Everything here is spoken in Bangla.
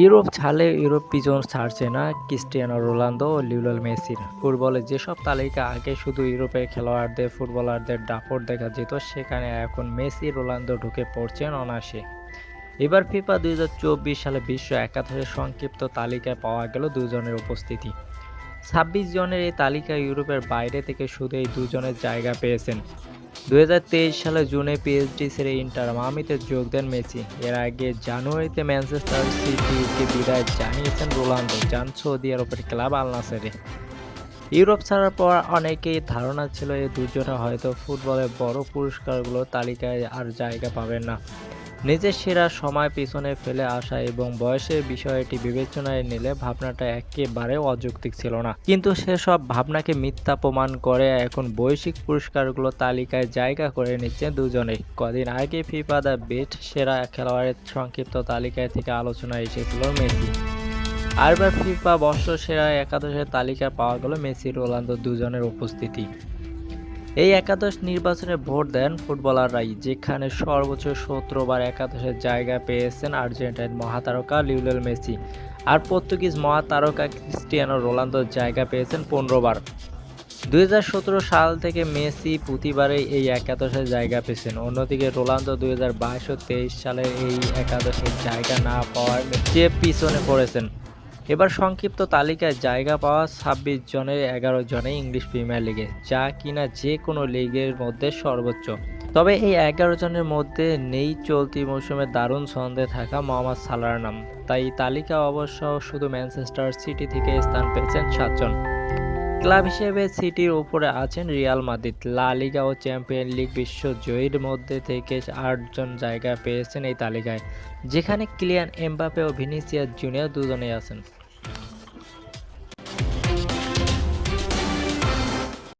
ইউরোপ ছাড়লে ইউরোপ পিছন ছাড়ছে না, ক্রিস্টিয়ানো রোনালদো ও লিওনেল মেসির ফুটবলে যেসব তালিকা আগে শুধু ইউরোপের খেলোয়াড়দের, ফুটবলারদের দাপট দেখা যেত, সেখানে এখন মেসি, রোনালদো ঢুকে পড়ছেন অনায়াসে। এবার ফিফা দুই হাজার চব্বিশ সালে বিশ্ব একাদশের সংক্ষিপ্ত তালিকায় পাওয়া গেল দুজনের উপস্থিতি। ছাব্বিশ জনের এই তালিকা ইউরোপের বাইরে থেকে শুধু এই দুজনের জায়গা পেয়েছেন। দু হাজার তেইশ সালে জুনে পিএসডি ছেড়ে ইন্টার মামিতে যোগ দেন মেসি। এর আগে জানুয়ারিতে ম্যানচেস্টার সিটিকে বিদায় জানিয়েছেন রোনাল্ডো যান সৌদি আরবের ক্লাব আল নাসেরে। ইউরোপ ছাড়ার পর অনেকেই ধারণা ছিল এই দুজনে হয়তো ফুটবলের বড় পুরস্কারগুলো তালিকায় আর জায়গা পাবেন না। নিজের সেরা সময় পিছনে ফেলে আসা এবং বয়সের বিষয়টি বিবেচনায় নিলে ভাবনাটা একেবারে অযৌক্তিক ছিল না। কিন্তু সেসব ভাবনাকে মিথ্যা প্রমাণ করে এখন বৈশ্বিক পুরস্কারগুলো তালিকায় জায়গা করে নিচ্ছে দুজনে কদিন আগে ফিফা দ্য বেস্ট সেরা খেলোয়াড়ের সংক্ষিপ্ত তালিকায় থেকে আলোচনা এসেছিল মেসি। আর এবার ফিফা বর্ষ সেরা একাদশের তালিকায় পাওয়া গেল মেসি, রোনালদো দুজনের উপস্থিতি। এই একাদশ নির্বাচনে ভোট দেন ফুটবলাররাই, যেখানে সর্বোচ্চ সতেরো বার একাদশের জায়গা পেয়েছেন আর্জেন্টাইন মহাতারকা লিউলেল মেসি। আর পর্তুগিজ মহাতারকা ক্রিস্টিয়ানো রোনালদোর জায়গা পেয়েছেন পনেরো বার দু হাজার সতেরো সাল থেকে মেসি প্রতিবারেই এই একাদশের জায়গা পেয়েছেন। অন্যদিকে রোনালদো দুই হাজার বাইশ তেইশ সালে এই একাদশের জায়গা না পাওয়ার চেয়ে পিছনে পড়েছেন। এবার সংক্ষিপ্ত তালিকায় জায়গা পাওয়া ছাব্বিশ জনের এগারো জনে ইংলিশ প্রিমিয়ার লিগে, যা কিনা যে কোনো লিগের মধ্যে সর্বোচ্চ। তবে এই এগারো জনের মধ্যে নেই চলতি মৌসুমে দারুণ ছন্দে থাকা মোহাম্মদ সালার নাম। তাই তালিকা অবশ্য শুধু ম্যানচেস্টার সিটি থেকে স্থান পেয়েছেন সাতজন। ক্লাব হিসেবে সিটির উপরে আছেন রিয়াল মাদ্রিদ। লা লিগা ও চ্যাম্পিয়ন লিগ বিশ্ব জয়ীর মধ্যে থেকে আটজন জায়গা পেয়েছেন এই তালিকায়, যেখানে ক্লিয়ান এমবাপে ও ভিনিসিয়া জুনিয়র দুজনেই আছেন।